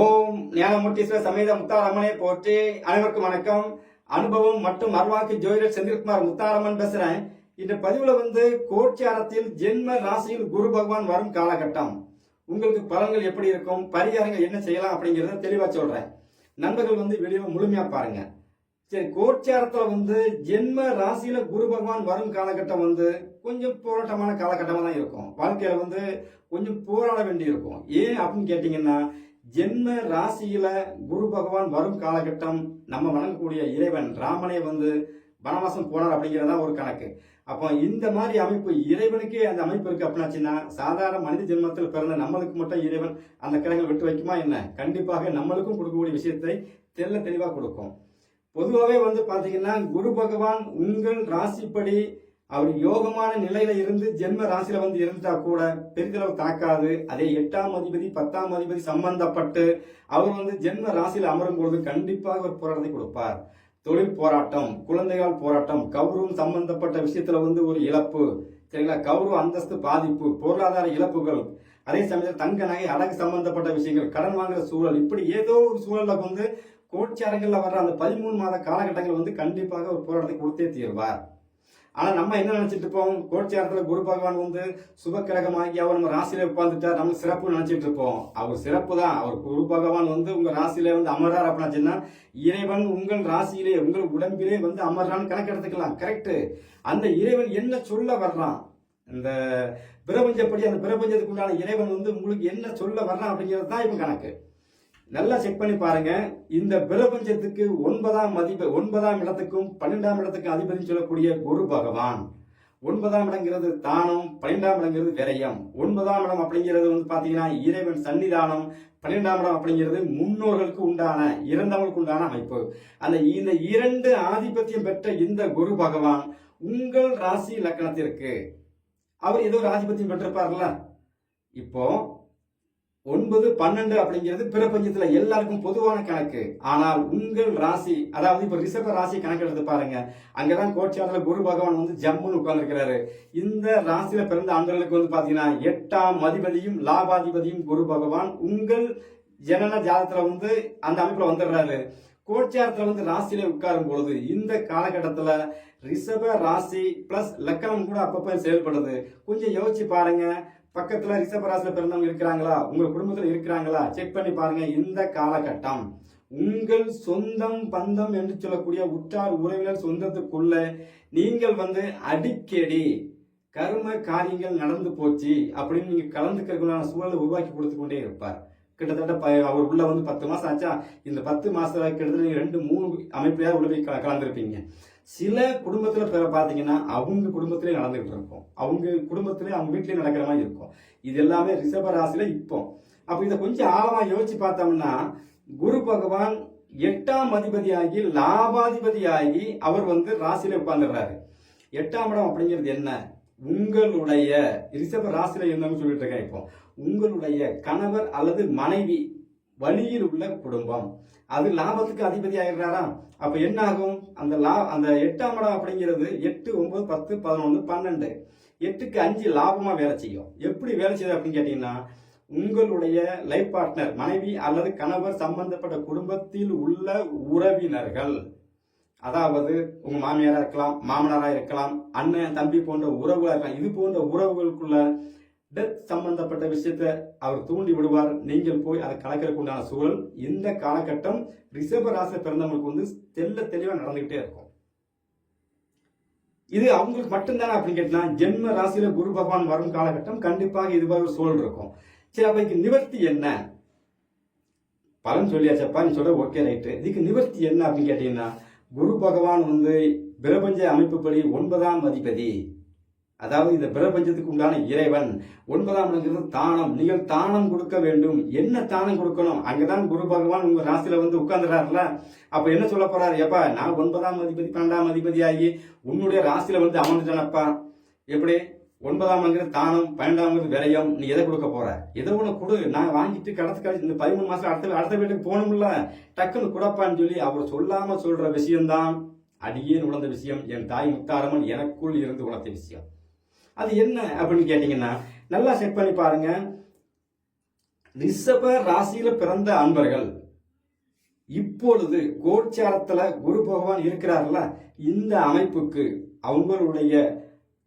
ஓம் ஞானமூர்த்தீஸ்வர சமேத முத்தாரம்மனை போற்றி. அனைவருக்கும் வணக்கம். அனுபவம் மற்றும் அருவாக்கு ஜோதிடர் செந்தில்குமார் முத்தாரம்மன் பேசுறேன். இந்த பதிவுல வந்து கோட்சியாரத்தில் ஜென்ம ராசியில் குரு பகவான் வரும் காலகட்டம். உங்களுக்கு பலன்கள் எப்படி இருக்கும்? பரிகாரங்கள் என்ன செய்யலாம் அப்படிங்கறத தெளிவா சொல்றேன். நண்பர்கள் வந்து வீடியோ முழுமையா பாருங்க. சரி கோச்சாரத்துல வந்து ஜென்ம ராசியில குரு பகவான் வரும் காலகட்டம் வந்து கொஞ்சம் போராட்டமான காலகட்டமா தான் இருக்கும். வாழ்க்கையில வந்து கொஞ்சம் போராட வேண்டி இருக்கும் ஏன் அப்படின்னு கேட்டீங்கன்னா ஜென்ம ராசியில குரு பகவான் வரும் காலகட்டம் நம்ம வணங்கக்கூடிய இறைவன் ராமனே வந்து வனவாசம் போனார் அப்படிங்கிறதா ஒரு கணக்கு. அப்போ இந்த மாதிரி அமைப்பு இறைவனுக்கே அந்த அமைப்பு இருக்கு அப்படின்னாச்சுன்னா சாதாரண மனித ஜென்மத்தில் பிறந்த நம்மளுக்கு மட்டும் இறைவன் அந்த கிரகங்கள் விட்டு வைக்குமா என்ன? கண்டிப்பாக நம்மளுக்கும் கொடுக்கக்கூடிய விஷயத்தை தெல்ல தெளிவாக கொடுக்கும். பொதுவாகவே வந்து பார்த்தீங்கன்னா குரு பகவான் உங்கள் ராசிப்படி அவர் யோகமான நிலையில இருந்து ஜென்ம ராசியில வந்து இருந்துட்டா கூட பெருந்தளவு தாக்காது. அதே எட்டாம் அதிபதி பத்தாம் அதிபதி சம்பந்தப்பட்டு அவர் வந்து ஜென்ம ராசியில் அமரும் பொழுது கண்டிப்பாக ஒரு போராட்டத்தை கொடுப்பார். தொழில் போராட்டம் குழந்தைகள் போராட்டம் கௌரவம் சம்பந்தப்பட்ட விஷயத்துல வந்து ஒரு இழப்பு. சரிங்களா? கௌரவ அந்தஸ்து பாதிப்பு பொருளாதார இழப்புகள். அதே சமயத்தில் தங்க நகை அழகு சம்பந்தப்பட்ட விஷயங்கள் கடன் வாங்குற சூழல். இப்படி ஏதோ ஒரு சூழல்ல வந்து கோட்சாரங்கள்ல வர்ற அந்த பதிமூணு மாத காலகட்டங்கள் வந்து கண்டிப்பாக ஒரு போராட்டத்தை கொடுத்தே தீர்வார். ஆனால் நம்ம என்ன நினச்சிட்டு இருப்போம்? கோட்சாரத்துல குரு பகவான் வந்து சுபக்கிரகமாகி அவர் நம்ம ராசியில் உட்காந்துட்டா நம்ம சிறப்பு நினச்சிட்டு இருப்போம். அவர் சிறப்பு தான். அவர் குரு பகவான் வந்து உங்கள் ராசியில வந்து அமர்றார் அப்படின்னா இறைவன் உங்கள் ராசியிலே உங்கள் உடம்பிலே வந்து அமர்றான்னு கணக்கு எடுத்துக்கலாம் கரெக்ட் அந்த இறைவன் என்ன சொல்ல வர்றான்? இந்த பிரபஞ்சப்படி அந்த பிரபஞ்சத்துக்கு உண்டான இறைவன் வந்து உங்களுக்கு என்ன சொல்ல வர்றான் அப்படிங்கிறது தான் இவன் கணக்கு. நல்லா செக் பண்ணி பாருங்க. இந்த பிரபஞ்சத்துக்கு ஒன்பதாம் மதிப்பு ஒன்பதாம் இடத்துக்கும் பன்னெண்டாம் இடத்துக்கும் அதிபதி சொல்லக்கூடிய குரு பகவான். ஒன்பதாம் இடங்கிறது தானம் பன்னெண்டாம் இடங்கிறது விரயம். ஒன்பதாம் இடம் அப்படிங்கிறது வந்து பாத்தீங்கன்னா இறைவன் சன்னிதானம் பன்னெண்டாம் இடம் அப்படிங்கிறது முன்னோர்களுக்கு உண்டான இறந்தவங்களுக்கு உண்டான அமைப்பு. அந்த இந்த இரண்டு ஆதிபத்தியம் பெற்ற இந்த குரு பகவான் உங்கள் ராசி லக்கணத்திற்கு. அவர் ஏதோ ஒரு ஆதிபத்தியம் பெற்றிருப்பார்ல? இப்போ ஒன்பது பன்னெண்டு அப்படிங்கிறது பிரபஞ்சத்துல எல்லாருக்கும் பொதுவான கணக்கு. ஆனால் உங்கள் ராசி அதாவது இப்ப ரிஷப ராசி கணக்கு எடுத்து பாருங்க. அங்கதான் கோட்சாரில குரு பகவான் வந்து ஜம்முன்னு உட்கார்ந்துருக்கிறாரு. இந்த ராசியில பிறந்த ஆண்களுக்கு வந்து பாத்தீங்கன்னா எட்டாம் அதிபதியும் லாபாதிபதியும் குரு பகவான் உங்கள் ஜனன ஜாதத்துல வந்து அந்த அமைப்புல வந்துடுறாரு. கோச்சாரத்துல வந்து ராசியில உட்காரும் பொழுது இந்த காலகட்டத்துல ரிஷப ராசி பிளஸ் லக்கணம் கூட அப்பப்ப செயல்படுது. கொஞ்சம் யோசிச்சு பாருங்க. பக்கத்துல ரிஷப ராசியில பிறந்தவங்க இருக்கிறாங்களா? உங்க குடும்பத்துல இருக்கிறாங்களா? செக் பண்ணி பாருங்க இந்த காலகட்டம். உங்கள் சொந்தம் பந்தம் என்று சொல்லக்கூடிய உற்றார் உறவினர் சொந்தத்துக்குள்ள நீங்கள் வந்து அடிக்கடி கர்ம காரியங்கள் நடந்து போச்சு அப்படின்னு நீங்க கலந்துக்கிறதுக்குள்ளான சூழலை உருவாக்கி கொடுத்து கொண்டே இருப்பார். கிட்டத்தட்ட ப- அவர் உள்ள வந்து பத்து மாசம் ஆச்சா? இந்த பத்து மாசத்துல கிட்டத்தட்ட நீங்க ரெண்டு மூணு அமைப்புலயாவது உள்ள போய் கலந்துருப்பீங்க. சில குடும்பத்தில் பிற அவங்க குடும்பத்திலே நடந்துகிட்டு இருக்கும். அவங்க குடும்பத்திலே அவங்க வீட்டிலே நடக்கிற மாதிரி இருக்கும். இது எல்லாமே ரிஷப ராசியில இப்போ. அப்போ இதை கொஞ்சம் ஆழமாக யோசிச்சு பார்த்தோம்னா குரு பகவான் எட்டாம் அதிபதியாகி லாபாதிபதியாகி அவர் வந்து ராசியில உட்கார்ந்துடுறாரு. எட்டாம் இடம் அப்படிங்கிறது என்ன? உங்களுடைய ரிஷப ராசியில என்னன்னு சொல்லிட்டு இருக்கேன் இப்போ. உங்களுடைய கணவர் அல்லது மனைவி வழியில் உள்ள குடும்பம். அது லாபத்துக்கு அதிபதி ஆயிடுறாரா? அப்ப என்ன ஆகும் அந்த லா அந்த எட்டாம் இடம் அப்படிங்கிறது எட்டு ஒன்பது பத்து பதினொன்று பன்னெண்டு. எட்டுக்கு அஞ்சு லாபமா வேலை செய்யும். எப்படி வேலை செய்யுது அப்படின்னு கேட்டீங்கன்னா உங்களுடைய லைஃப் பார்ட்னர் மனைவி அல்லது கணவர் சம்பந்தப்பட்ட குடும்பத்தில் உள்ள உறவினர்கள். அதாவது உங்க மாமியாரா இருக்கலாம் மாமனாரா இருக்கலாம் அண்ணன் தம்பி போன்ற உறவுகளா இருக்கலாம் இது போன்ற உறவுகளுக்குள்ள டெத் சம்பந்தப்பட்ட விஷயத்த அவர் தூண்டி விடுவார். நீங்கள் போய் அதை கலக்கிறதுக்கு உண்டான சூழல். இந்த காலகட்டம் ரிஷப ராசி பிறந்தவங்களுக்கு வந்து தெல்ல தெளிவாக நடந்துகிட்டே இருக்கும். இது அவங்களுக்கு மட்டும்தானே அப்படின்னு கேட்டா ஜென்ம ராசியில குரு பகவான் வரும் காலகட்டம் கண்டிப்பாக இது மாதிரி ஒரு சூழல் இருக்கும். சரி அப்ப நிவர்த்தி என்ன? பலன் சொல்லியாச்சப்பா நீ சொல்ற ஓகே ரைட்டு இதுக்கு நிவர்த்தி என்ன அப்படின்னு கேட்டீங்கன்னா குரு பகவான் வந்து பிரபஞ்ச அமைப்புப்படி ஒன்பதாம் அதிபதி. அதாவது இந்த பிரபஞ்சத்துக்கு உண்டான இறைவன். ஒன்பதாம் இடங்கிறது தானம். நீங்கள் தானம் கொடுக்க வேண்டும். என்ன தானம் கொடுக்கணும்? அங்கதான் குரு பகவான் உங்க ராசியில வந்து உட்கார்ந்துறாருல அப்ப என்ன சொல்ல போறாரு? எப்பா நான் ஒன்பதாம் அதிபதி பன்னெண்டாம் அதிபதி ஆகி உன்னுடைய ராசியில வந்து அமர்ந்துட்டனப்பா. எப்படி? ஒன்பதாம் தானம் பன்னெண்டாம் விரயம். நீ எதை கொடுக்க போற? எதை ஒண்ணு கொடு. நான் வாங்கிட்டு கடத்து கழிச்சு இந்த பதிமூணு மாசம் அடுத்த அடுத்த வீட்டுக்கு போகணும்ல. டக்குன்னு குடப்பான்னு சொல்லி அவர் சொல்லாம சொல்ற விஷயம்தான். அடியே உணர்ந்த விஷயம். என் தாய் முத்தாரமன் எனக்குள் இருந்து உணர்த்த விஷயம். அது என்ன அப்படின்னு கேட்டீங்கன்னா நல்லா செக் பண்ணி பாருங்க. ரிஷப ராசியில பிறந்த அன்பர்கள் இப்பொழுது கோச்சாரத்துல குரு பகவான் இருக்கிறார்ல இந்த அமைப்புக்கு அவங்களுடைய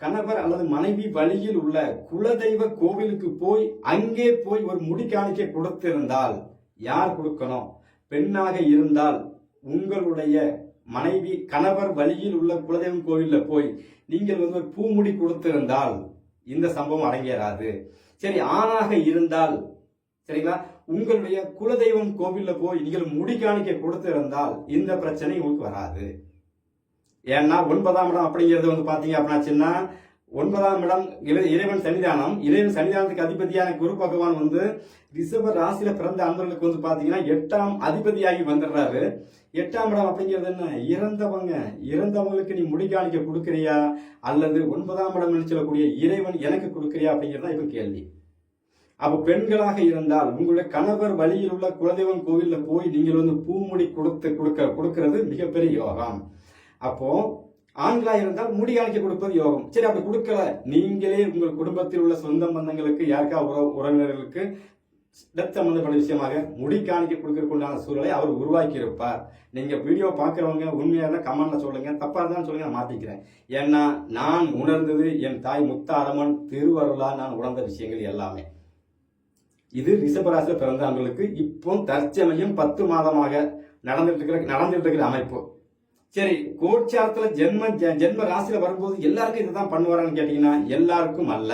கணவர் அல்லது மனைவி வழியில் உள்ள குலதெய்வ கோவிலுக்கு போய் அங்கே போய் ஒரு முடி காணிக்கை கொடுத்திருந்தால் யார் கொடுக்கணும்? பெண்ணாக இருந்தால் உங்களுடைய மனைவி கணவர் வழியில் உள்ள குலதெய்வம் கோவிலில் போய் நீங்கள் வந்து ஒரு பூமுடி கொடுத்திருந்தால் இந்த சம்பவம் அடங்கேறாது சரி ஆணாக இருந்தால் சரிங்களா? உங்களுடைய குலதெய்வம் கோவிலில் போய் நீங்கள் முடி காணிக்க கொடுத்திருந்தால் இந்த பிரச்சனை உங்களுக்கு வராது. ஏன்னா ஒன்பதாம் இடம் அப்படிங்கிறது வந்து பாத்தீங்க அப்படின்னாச்சுன்னா ஒன்பதாம் இடம் இறை- இறைவன் சன்னிதானம். இறைவன் சன்னிதானத்துக்கு அதிபதியான குரு பகவான் வந்து ரிஷப ராசியில பிறந்த அன்பர்களுக்கு வந்து பாத்தீங்கன்னா எட்டாம் அதிபதியாகி வந்துடுறாரு. எட்டாம் இடம் அப்படிங்கிறது என்ன? இறந்தவங்க. இறந்தவங்களுக்கு நீ முடிகாணிக்க கொடுக்குறியா? அல்லது ஒன்பதாம் இடம் சொல்லக்கூடிய இறைவன் எனக்கு கொடுக்குறியா அப்படிங்கிறது தான் இப்ப கேள்வி. அப்போ பெண்களாக இருந்தால் உங்களுடைய கணவர் வழியில் உள்ள குலதெய்வம் கோவிலில் போய் நீங்கள் வந்து பூமுடி கொடுத்து கொடுக்க கொடுக்கறது மிகப்பெரிய யோகம். அப்போ ஆண்களா இருந்தால் முடி காணிக்க கொடுப்பது யோகம். சரி அப்படி கொடுக்கல. நீங்களே உங்கள் குடும்பத்தில் உள்ள சொந்த பந்தங்களுக்கு யாருக்கா உறவு உறவினர்களுக்கு டெத் சம்பந்தப்பட்ட விஷயமாக முடி காணிக்க கொடுக்கறதுக்குண்டான சூழலை அவர் உருவாக்கி இருப்பார் நீங்க வீடியோ பார்க்குறவங்க உண்மையாக இருந்தால் கமெண்ட்ல சொல்லுங்க. தப்பா இருந்தாலும் சொல்லுங்க நான் மாத்திக்கிறேன். ஏன்னா நான் உணர்ந்தது என் தாய் முத்தாரமன் திருவருளா நான் உணர்ந்த விஷயங்கள் எல்லாமே. இது ரிஷபராசியில் பிறந்தவங்களுக்கு இப்போ தற்சமயம் பத்து மாதமாக நடந்துட்டு இருக்கிற நடந்துட்டு இருக்கிற அமைப்பு. சரி கோட்சாரத்துல ஜென்ம ஜென்ம ராசியில வரும்போது எல்லாருக்கும் இதுதான் பண்ணுவாரான்னு கேட்டீங்கன்னா எல்லாருக்கும் அல்ல.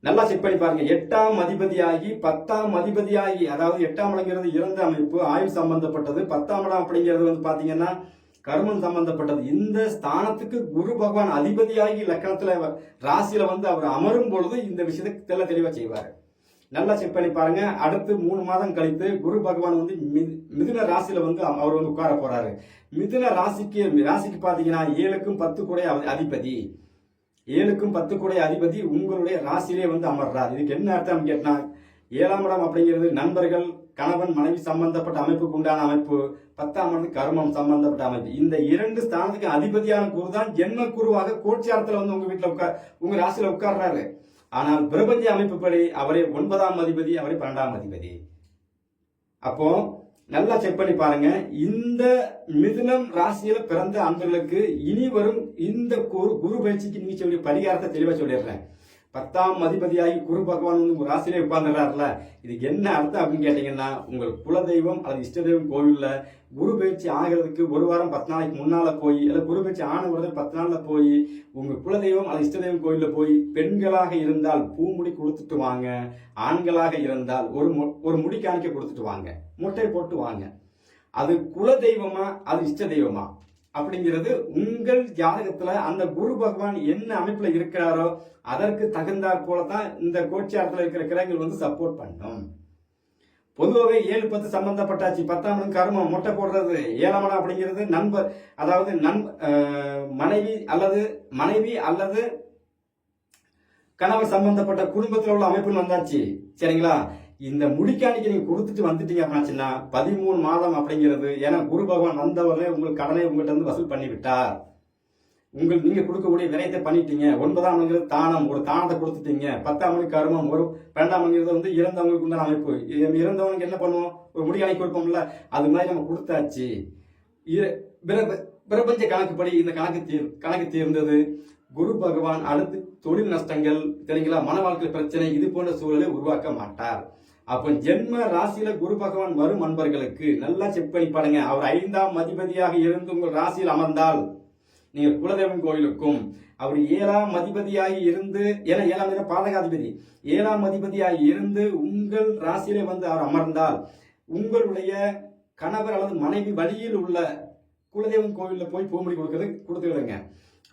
நல்லா செக் பண்ணி பாருங்க. எட்டாம் அதிபதியாகி பத்தாம் அதிபதியாகி அதாவது எட்டாம் இடங்கிறது இறந்த அமைப்பு ஆயுள் சம்பந்தப்பட்டது. பத்தாம் இடம் அப்படிங்கிறது வந்து பாத்தீங்கன்னா கர்மம் சம்பந்தப்பட்டது. இந்த ஸ்தானத்துக்கு குரு பகவான் அதிபதியாகி லக்கணத்துல ராசியில வந்து அவர் அமரும் பொழுது இந்த விஷயத்தை தெள்ள தெளிவா செய்வார். நல்லா செக் பண்ணி பாருங்க. அடுத்து மூணு மாதம் கழித்து குரு பகவான் வந்து மிதுன ராசியில வந்து அவர் வந்து உட்கார போறாரு. மிதுன ராசிக்கு ராசிக்கு பாத்தீங்கன்னா ஏழுக்கும் பத்து கூட அதிபதி. ஏழுக்கும் பத்து கூட அதிபதி உங்களுடைய ராசியிலே வந்து அமர்றார். இதுக்கு என்ன அர்த்தம் கேட்டா ஏழாம் இடம் அப்படிங்கிறது நண்பர்கள் கணவன் மனைவி சம்பந்தப்பட்ட அமைப்புக்கு உண்டான அமைப்பு. பத்தாம் இடம் கர்மம் சம்பந்தப்பட்ட அமைப்பு. இந்த இரண்டு ஸ்தானத்துக்கு அதிபதியான குரு தான் ஜென்ம குருவாக கோட்சாரத்துல வந்து உங்க வீட்டுல உட்கார் உங்க ராசியில உட்கார்றாரு. ஆனால் பிரபஞ்ச அமைப்புப்படி அவரே ஒன்பதாம் அதிபதி அவரே பன்னெண்டாம் அதிபதி. அப்போ நல்லா செக் பண்ணி பாருங்க. இந்த மிதுனம் ராசியில பிறந்த அன்பர்களுக்கு இனி வரும் இந்த குரு குரு பயிற்சிக்கு நீங்க சொல்லி பரிகாரத்தை தெளிவா சொல்லிடுறேன். பத்தாம் அதிபதியாகி குரு பகவான் வந்து உங்க ராசிலே உட்கார்ந்துடுறாருல இதுக்கு என்ன அர்த்தம் அப்படின்னு கேட்டீங்கன்னா உங்கள் குலதெய்வம் அல்லது இஷ்ட தெய்வம் கோவில்ல குரு பயிற்சி ஆகிறதுக்கு ஒரு வாரம் பத்து நாளைக்கு முன்னால போய் இல்ல குரு பயிற்சி ஆன உடனே பத்து நாள்ல போய் உங்க குலதெய்வம் அல்லது இஷ்ட தெய்வம் கோவில்ல போய் பெண்களாக இருந்தால் பூமுடி கொடுத்துட்டு வாங்க ஆண்களாக இருந்தால் ஒரு மு- ஒரு முடி காணிக்க கொடுத்துட்டு வாங்க முட்டை போட்டு வாங்க. அது குல தெய்வமா அது இஷ்ட தெய்வமா அப்படிங்கிறது உங்கள் ஜாதகத்துல அந்த குரு பகவான் என்ன அமைப்புல இருக்கிறாரோ அதற்கு தகுந்தாற் போலதான் இந்த கோட்சாரத்துல இருக்கிற கிரகங்கள் வந்து சப்போர்ட் பண்ணும். பொதுவாகவே ஏழு பத்து சம்பந்தப்பட்டாச்சு. பத்தாம் இடம் கர்மம் முட்டை போடுறது ஏழாம் இடம் அப்படிங்கிறது நண்பர் அதாவது நண் மனைவி அல்லது மனைவி அல்லது கணவர் சம்பந்தப்பட்ட குடும்பத்தில் உள்ள அமைப்புன்னு வந்தாச்சு. சரிங்களா? இந்த முடிக்காணிக்கு நீங்க கொடுத்துட்டு வந்துட்டீங்க அப்படின்னாச்சுன்னா பதிமூணு மாதம் அப்படிங்கிறது ஏன்னா குரு பகவான் வந்தவரே உங்கள் கடனை உங்கள்கிட்ட இருந்து வசூல் பண்ணிவிட்டார். உங்கள் நீங்க கொடுக்கக்கூடிய விரயத்தை பண்ணிட்டீங்க. ஒன்பதாம் மணிங்கிறது தானம் ஒரு தானத்தை கொடுத்துட்டீங்க. பத்தாம் மணிக்கு கருமம் ஒரு பன்னெண்டாம் மணிங்கிறது வந்து இறந்தவங்களுக்கு உண்டான அமைப்பு. இறந்தவனுக்கு என்ன பண்ணுவோம்? ஒரு முடிக்காணி கொடுப்போம்ல? அது மாதிரி நம்ம கொடுத்தாச்சு. பிரபஞ்ச கணக்குப்படி இந்த கணக்கு தீர் கணக்கு தீர்ந்தது. குரு பகவான் அடுத்து தொழில் நஷ்டங்கள் தெரியுங்களா மன வாழ்க்கை பிரச்சனை இது போன்ற சூழலை உருவாக்க மாட்டார். அப்போ ஜென்ம ராசியில குரு பகவான் வரும் அன்பர்களுக்கு நல்லா செக் பண்ணி பாருங்க. அவர் ஐந்தாம் அதிபதியாக இருந்து உங்கள் ராசியில் அமர்ந்தால் நீங்கள் குலதெய்வம் கோயிலுக்கும் அவர் ஏழாம் அதிபதியாகி இருந்து ஏன்னா ஏழாம் அதிபதி பாதகாதிபதி ஏழாம் அதிபதியாகி இருந்து உங்கள் ராசியிலே வந்து அவர் அமர்ந்தால் உங்களுடைய கணவர் அல்லது மனைவி வழியில் உள்ள குலதெய்வம் கோயிலில் போய் பூமுடி கொடுக்கறது கொடுத்துக்கிடுங்க.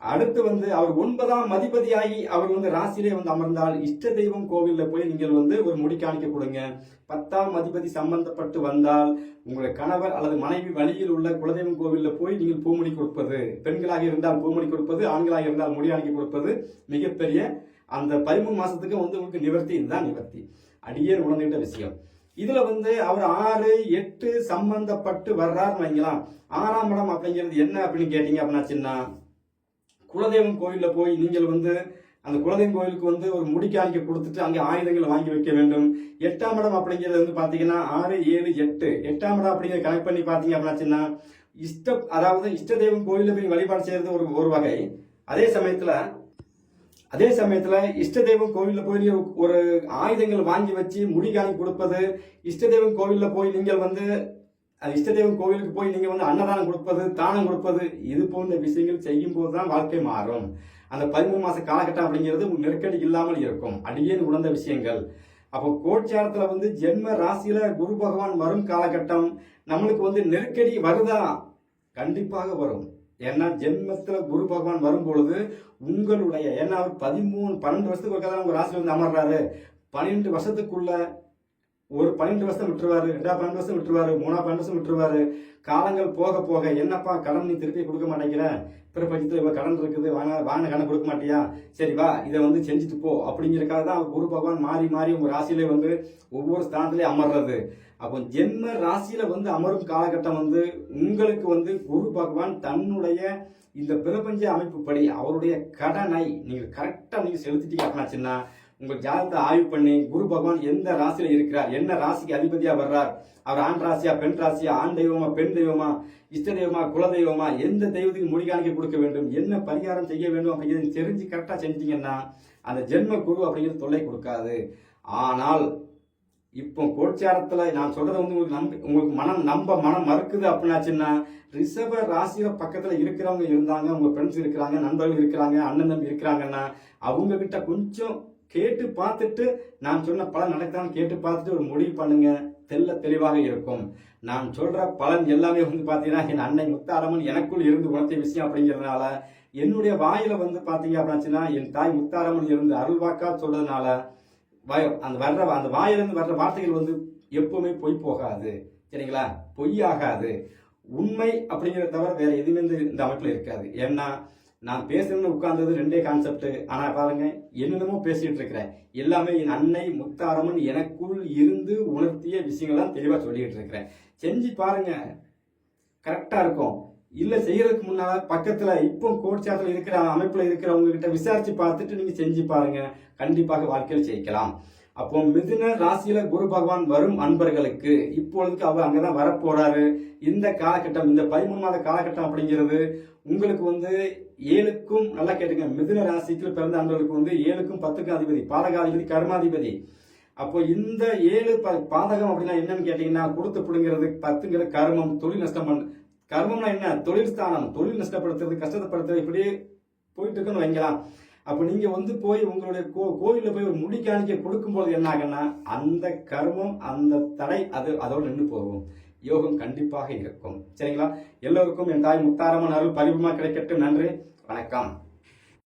அடுத்து வந்து அவர் ஒன்பதாம் மதிபதியாகி அவர் வந்து ராசியிலே வந்து அமர்ந்தால் இஷ்ட தெய்வம் கோவிலில் போய் நீங்கள் வந்து ஒரு முடி காணிக்க கொடுங்க. பத்தாம் அதிபதி சம்பந்தப்பட்டு வந்தால் உங்களுடைய கணவர் அல்லது மனைவி வழியில் உள்ள குலதெய்வம் கோவிலில் போய் நீங்கள் பூமணி கொடுப்பது. பெண்களாக இருந்தால் பூமணி கொடுப்பது ஆண்களாக இருந்தால் முடி அணிக்க கொடுப்பது மிகப்பெரிய அந்த பதிமூணு மாசத்துக்கு வந்து உங்களுக்கு நிவர்த்தி இதுதான் நிவர்த்தி. அடியே உணர்ந்துகிட்ட விஷயம். இதுல வந்து அவர் ஆறு எட்டு சம்பந்தப்பட்டு வர்றாருன்னு வைங்களாம் ஆறாம் இடம் அப்படிங்கிறது என்ன அப்படின்னு கேட்டீங்க அப்படின்னா சின்ன குலதெய்வம் கோயிலில் போய் நீங்கள் வந்து அந்த குலதெய்வம் கோயிலுக்கு வந்து ஒரு முடிக்காணிக்க கொடுத்துட்டு அங்கே ஆயுதங்களை வாங்கி வைக்க வேண்டும். எட்டாம் இடம் அப்படிங்கிறது வந்து பார்த்தீங்கன்னா ஆறு ஏழு எட்டு. எட்டாம் இடம் அப்படிங்கிற கனெக்ட் பண்ணி பார்த்தீங்க அப்படின்னாச்சுன்னா இஷ்ட அதாவது இஷ்ட தெய்வம் கோயிலில் போய் வழிபாடு செய்கிறது ஒரு ஒரு வகை. அதே சமயத்தில் அதே சமயத்தில் இஷ்ட தெய்வம் கோவிலில் போய் ஒரு ஆயுதங்கள் வாங்கி வச்சு முடிகாணி கொடுப்பது இஷ்ட தெய்வம் கோவிலில் போய் நீங்கள் வந்து இஷ்ட தெய்வம் கோவிலுக்கு போய் நீங்கள் வந்து அன்னதானம் கொடுப்பது தானம் கொடுப்பது இது போன்ற விஷயங்கள் செய்யும் போது தான் வாழ்க்கை மாறும். அந்த பதிமூணு மாத காலகட்டம் அப்படிங்கிறது நெருக்கடி இல்லாமல் இருக்கும். அடியேன் உணர்ந்த விஷயங்கள். அப்போ கோட்சாரத்தில் வந்து ஜென்ம ராசியில் குரு பகவான் வரும் காலகட்டம் நம்மளுக்கு வந்து நெருக்கடி வருதா? கண்டிப்பாக வரும். ஏன்னா ஜென்மத்தில் குரு பகவான் வரும் பொழுது உங்களுடைய ஏன்னா அவர் பதிமூணு பன்னெண்டு வருஷத்துக்கு ஒரு கதை உங்கள் ராசியில் வந்து அமர்றாரு. பன்னெண்டு வருஷத்துக்குள்ள ஒரு பன்னெண்டு வருஷம் விட்டுருவாரு ரெண்டா பன்னெண்டு வருஷம் விட்டுருவாரு மூணா பன்னெண்டு வருஷம் விட்டுருவாரு. காலங்கள் போக போக என்னப்பா கடன் நீ திருப்பி கொடுக்க மாட்டேங்கிற? பிறப்பட்சத்தில் இவ்வளோ கடன் இருக்குது வாங்க வாங்க கடன் கொடுக்க மாட்டியா? சரி வா இதை வந்து செஞ்சுட்டு போ. அப்படிங்கிறக்காக தான் குரு பகவான் மாறி மாறி உங்கள் ராசியிலே வந்து ஒவ்வொரு ஸ்தானத்துலேயும் அமர்றது. அப்போ ஜென்ம ராசியில வந்து அமரும் காலகட்டம் வந்து உங்களுக்கு வந்து குரு பகவான் தன்னுடைய இந்த பிரபஞ்ச அமைப்புப்படி அவருடைய கடனை நீங்கள் கரெக்டாக நீங்கள் செலுத்திட்டீங்க அப்படின்னாச்சுன்னா உங்க ஜாதகத்தை ஆய்வு பண்ணி குரு பகவான் எந்த ராசியில இருக்கிறார் என்ன ராசிக்கு அதிபதியா வர்றார் அவர் ஆண் ராசியா பெண் ராசியா ஆண் தெய்வமா பெண் தெய்வமா இஷ்ட தெய்வமா குல தெய்வமா எந்த தெய்வத்துக்கு முடிகாணிக்க கொடுக்க வேண்டும் என்ன பரிகாரம் செய்ய வேண்டும் அப்படிங்கிறது தெரிஞ்சு கரெக்டா செஞ்சீங்கன்னா அந்த ஜென்ம குரு அப்படிங்கிறது தொல்லை கொடுக்காது. ஆனால் இப்போ கோட்சாரத்தில் நான் சொல்றதை வந்து உங்களுக்கு நம்பி உங்களுக்கு மனம் நம்ப மனம் மறுக்குது அப்படின்னாச்சுன்னா ரிஷப ராசியில பக்கத்தில் இருக்கிறவங்க இருந்தாங்க உங்க ஃப்ரெண்ட்ஸ் இருக்கிறாங்க நண்பர்கள் இருக்கிறாங்க அண்ணன் தம்பி இருக்கிறாங்கன்னா அவங்க கிட்ட கொஞ்சம் கேட்டு பார்த்துட்டு நான் சொன்ன பலன் நடக்கான்னு கேட்டு பார்த்துட்டு ஒரு முடிவு பண்ணுங்க. தெல்ல தெளிவாக இருக்கும். நான் சொல்ற பலன் எல்லாமே வந்து பார்த்தீங்கன்னா என் அன்னை முத்தாரம்மன் எனக்குள் இருந்து உணர்த்திய விஷயம் அப்படிங்கிறதுனால என்னுடைய வாயில வந்து பார்த்தீங்க அப்படின்னா என் தாய் முத்தாரம்மன் இருந்து அருள்வாக்கா சொல்றதுனால வய- அந்த வர்ற அந்த வாயிலிருந்து வர்ற வார்த்தைகள் வந்து எப்பவுமே பொய் போகாது. சரிங்களா? பொய் ஆகாது உண்மை அப்படிங்கிறத தவிர வேற எதுவுமே இந்த- இந்த இருக்காது. ஏன்னா நான் பேசணும்னு உட்கார்ந்தது ரெண்டே கான்செப்ட் ஆனால் பாருங்க என்னென்னமோ பேசிட்டு இருக்கிறேன். எல்லாமே என் அன்னை முத்தாரமன் எனக்குள் இருந்து உணர்த்திய விஷயங்கள்லாம் தெளிவாக சொல்லிட்டு இருக்கிறேன். செஞ்சு பாருங்க. கரெக்டாக இருக்கும். இல்லை செய்யறதுக்கு முன்னால் பக்கத்தில் இப்போ கோட்சாத்துல இருக்கிற அமைப்பில் இருக்கிறவங்க கிட்ட விசாரிச்சு பார்த்துட்டு நீங்கள் செஞ்சு பாருங்க. கண்டிப்பாக வாழ்க்கையில் ஜெயிக்கலாம். அப்போ மிதுன ராசியில குரு பகவான் வரும் அன்பர்களுக்கு இப்பொழுதுக்கு அவர் அங்கதான் வரப்போறாரு. இந்த காலகட்டம் இந்த பதிமூணு மாத காலகட்டம் அப்படிங்கிறது உங்களுக்கு வந்து ஏழுக்கும் நல்லா கேட்டுங்க மிதுன ராசிக்கு பிறந்த அன்பர்களுக்கு வந்து ஏழுக்கும் பத்துக்கும் அதிபதி பாதகாதிபதி கர்மாதிபதி. அப்போ இந்த ஏழு ப- பாதகம் அப்படின்னா என்னன்னு கேட்டீங்கன்னா கொடுத்து பிடுங்கிறது பத்துங்கிறது கர்மம் தொழில் நஷ்டம் பண்ண கர்மம்னா என்ன? தொழில் ஸ்தானம். தொழில் நஷ்டப்படுத்துறது கஷ்டப்படுத்துறது இப்படி போயிட்டு இருக்குன்னு வைங்கலாம் அப்போ நீங்கள் வந்து போய் உங்களுடைய கோ கோயிலில் போய் ஒரு முடி காணிக்க கொடுக்கும்போது என்ன ஆகுன்னா அந்த கர்மம் அந்த தடை அது அதோடு நின்று போகும். யோகம் கண்டிப்பாக இருக்கும். சரிங்களா? எல்லோருக்கும் என் தாய் முத்தாரம்மன் அருள் பரிபமாக கிடைக்கட்டும். நன்றி. வணக்கம்.